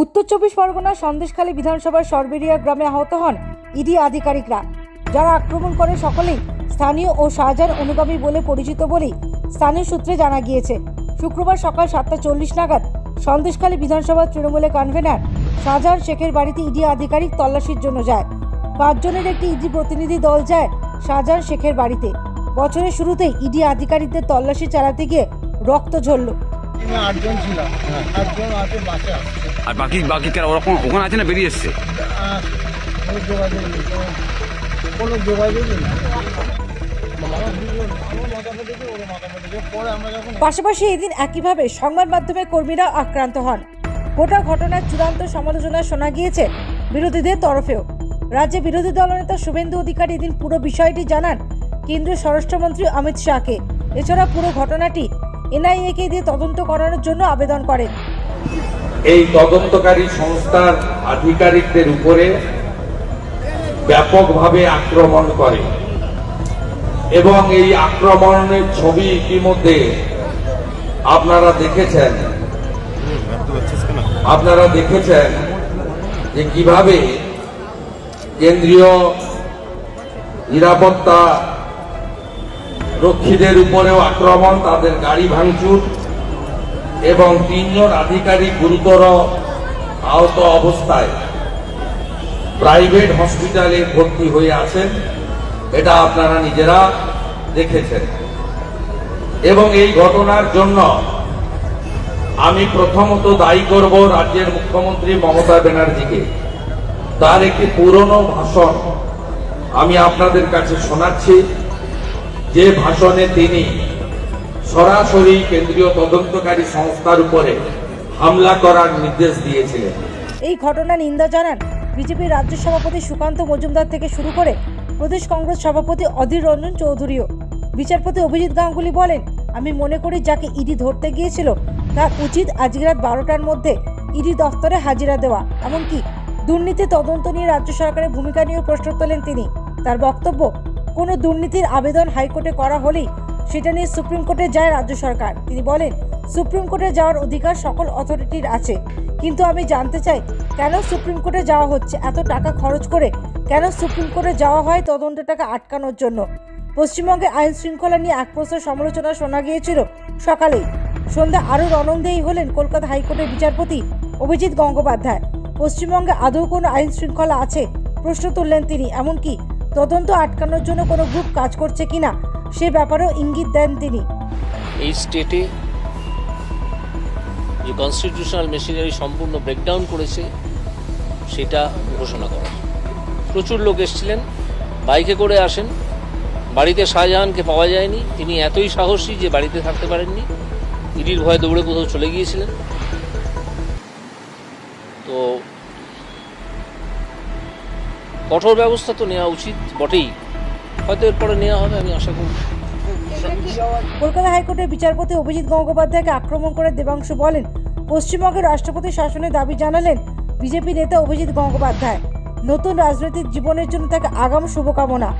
উত্তর চব্বিশ পরগনার সন্দেশখালী বিধানসভার সরবেরিয়া গ্রামে আহত হন ইডি আধিকারিকরা, যারা আক্রমণ করে সকলেই স্থানীয় ও শাহজাহান অনুগামী বলে পরিচিত বলেই স্থানীয় সূত্রে জানা গিয়েছে। শুক্রবার সকাল সাতটা চল্লিশ নাগাদ সন্দেশখালী বিধানসভার তৃণমূলের কনভেনার শাহজাহান শেখের বাড়িতে ইডি আধিকারিক তল্লাশির জন্য যায়। পাঁচজনের একটি ইডি প্রতিনিধি দল যায় শাহজাহান শেখের বাড়িতে। বছরের শুরুতেই ইডি আধিকারিকদের তল্লাশি চালাতে গিয়ে রক্ত ঝরল। আটজন ছিলাম। আটজন আসছে আর বাকি বাকি কারা ওরকম ওখানে আছে না বেরিয়ে এসছে? পাশাপাশি এদিন একইভাবে সংবাদ মাধ্যমে কর্মীরা আক্রান্ত হন। গোটা ঘটনার চূড়ান্ত সমালোচনা শোনা গিয়েছে বিরোধীদের তরফেও। রাজ্যে বিরোধী দলনেতা শুভেন্দু অধিকারী এদিন পুরো বিষয়টি জানান কেন্দ্রীয় স্বরাষ্ট্রমন্ত্রী অমিত শাহকে। এছাড়া পুরো ঘটনাটি এনআইএকে দিয়ে তদন্ত করানোর জন্য আবেদন করেন। এই তদন্তকারী সংস্থার আধিকারিকদের উপরে ব্যাপকভাবে আক্রমণ করে। এবং এই আক্রমণের ছবি ইতিমধ্যে আপনারা দেখেছেন। আপনারা দেখেছেন যে কীভাবে কেন্দ্রীয় নিরাপত্তা রক্ষীদের উপরেও আক্রমণ, তাদের গাড়ি ভাঙচুর এবং তিনজন আধিকারিক গুরুতর আহত অবস্থায় প্রাইভেট হসপিটালে ভর্তি হয়ে আছেন। এটা আপনারা নিজেরা দেখেছেন। এবং এই ঘটনার জন্য আমি প্রথমত দায়ী করব রাজ্যের মুখ্যমন্ত্রী মমতা ব্যানার্জিকে। তার একটি পুরনো ভাষণ আমি আপনাদের কাছে শোনাচ্ছি। যে ভাষণে তিনি সরাসরি কেন্দ্রীয় তদন্তকারী সংস্থার উপরে হামলা করার নির্দেশ দিয়েছিলেন। এই ঘটনা নিন্দা জানান বিজেপির রাজ্য সভাপতি সুকান্ত মজুমদার থেকে শুরু করে প্রদেশ কংগ্রেস সভাপতি অধীর রঞ্জন চৌধুরীও। বিচারপতি অভিজিৎ গাঙ্গুলি বলেন, আমি মনে করি যাকে ইডি ধরতে গিয়েছিল, তার উচিত আজকে রাত বারোটার মধ্যে ইডি দফতরে হাজিরা দেওয়া। এমনকি দুর্নীতি তদন্ত নিয়ে রাজ্য সরকারের ভূমিকা নিয়েও প্রশ্ন তোলেন তিনি। তার বক্তব্য, কোনো দুর্নীতির আবেদন হাইকোর্টে করা হলেই সেটা নিয়ে সুপ্রিম কোর্টে যায় রাজ্য সরকার। তিনি বলেন, সুপ্রিম কোর্টে যাওয়ার অধিকার সকল অথরিটির আছে। কিন্তু আমি জানতে চাই, কেন সুপ্রিম কোর্টে যাওয়া হচ্ছে? এত টাকা খরচ করে কেন সুপ্রিম কোর্টে যাওয়া হয় তদন্তটাকে আটকানোর জন্য? পশ্চিমবঙ্গে আইন শৃঙ্খলা নিয়ে এক প্রশ্ন সমালোচনা শোনা গিয়েছিল সকালেই। সন্ধ্যা আরও রণংদেয়ী হলেন কলকাতা হাইকোর্টের বিচারপতি অভিজিৎ গঙ্গোপাধ্যায়। পশ্চিমবঙ্গে আদৌ কোনো আইন শৃঙ্খলা আছে? প্রশ্ন তুললেন তিনি, এমনকি তদন্ত আটকানোর জন্য কোনো গ্রুপ কাজ করছে কিনা? সে ব্যাপারেও ইঙ্গিত দেন তিনি। এই স্টেটে যে কনস্টিটিউশনাল মেশিনারি সম্পূর্ণ ব্রেকডাউন করেছে, সেটা ঘোষণা করা। প্রচুর লোক এসেছিলেন, বাইকে করে আসেন, বাড়িতে শাহজাহানকে পাওয়া যায়নি, তিনি এতই সাহসী যে বাড়িতে থাকতে পারেননি, ইডির ভয়ে দৌড়ে কোথাও চলে গিয়েছিলেন। তো কঠোর ব্যবস্থা তো নেওয়া উচিত, বটেই। হয়তো এরপরে নেওয়া হবে আমি আশা করি কলকাতা হাইকোর্টের বিচারপতি অভিজিৎ গঙ্গোপাধ্যায়কে আক্রমণ করে দেবাংশু বলেন পশ্চিমবঙ্গের রাষ্ট্রপতি শাসনের দাবি জানালেন বিজেপি নেতা অভিজিৎ গঙ্গোপাধ্যায় নতুন রাজনৈতিক জীবনের জন্য তাকে আগাম শুভকামনা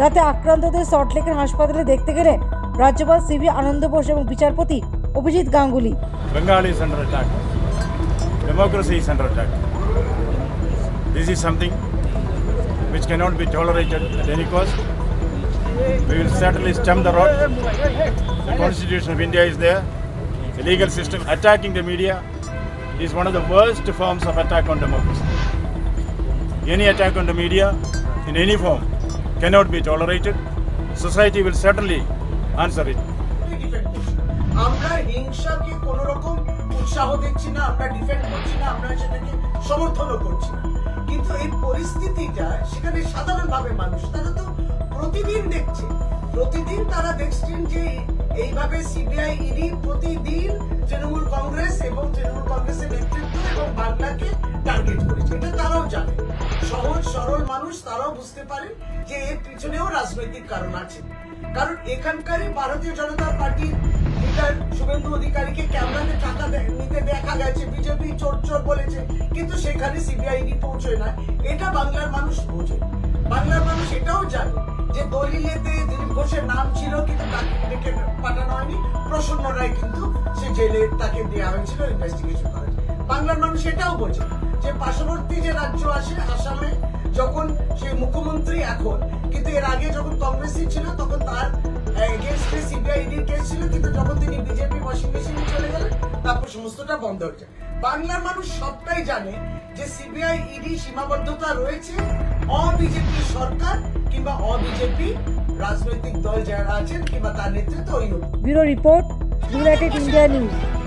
রাতে আক্রান্তদের সল্টলেকের হাসপাতালে দেখতে গেলেন রাজ্যপাল সিবি আনন্দ বোস এবং বিচারপতি Abhijit Ganguly under attack. Democracy is under attack. This is something which cannot be tolerated at any cost. We will certainly stem the rot. The Constitution of India is there. The legal system attacking the media is one of the worst forms of attack on democracy. Any attack on the media in any form cannot be tolerated. Society will certainly answer it. আমরা হিংসাকে রকম উৎসাহ দিচ্ছি না আমরা defend করছি না আমরা সেটাকে সমর্থনও করছি না কিন্তু এই পরিস্থিতিটা সেখানে সাধারণভাবে মানুষ তারা তো প্রতিদিন দেখছে। প্রতিদিন তারা দেখছেন যে এইভাবে সিবিআই ইডি প্রতিদিন তৃণমূল কংগ্রেস এবং তৃণমূল কংগ্রেসের নেতৃত্ব এবং বাংলাকে টার্গেট করেছে। এটা তারাও জানে। সহজ, সরল মানুষ তারাও বুঝতে পারে যে এর পিছনেও রাজনৈতিক কারণ আছে। কারণ এখানকারই ভারতীয় জনতা পার্টির লিডার শুভেন্দু অধিকারীকে ক্যামেরাতে টাকা নিতে দেখা গেছে, বিজেপি চোর চোর বলেছে, কিন্তু সেখানে সিবিআইডি পৌঁছয় না। এটা বাংলার মানুষ বোঝে। বাংলার মানুষ এটাও জানে যে দলিলেতে দিলীপ ঘোষের নাম ছিল, কিন্তু তাকে ডেকে পাঠানো হয়নি। প্রসন্ন রায় কিন্তু সে জেলে তাকে দেওয়া হয়েছিল ইনভেস্টিগেশন করার বাংলার মানুষ এটাও বোঝে যে পার্শ্ববর্তী যে রাজ্য আসে আসামে যখন সে মুখ্যমন্ত্রী এখন, কিন্তু এর আগে যখন কংগ্রেসই ছিল, তখন তার এগেনস্টে সিবিআই ইডির কেস ছিল, কিন্তু যখন তিনি বিজেপি ওয়াশিং মেশিনে চলে গেলেন, তারপর সমস্তটা বন্ধ হচ্ছে বাংলার মানুষ সবটাই জানে যে সিবিআই ইডি সীমাবদ্ধতা রয়েছে অবিজেপি সরকার কিংবা অবিজেপি রাজনৈতিক দল যারা আছেন কিংবা তার নেতৃত্ব bureau report United India News.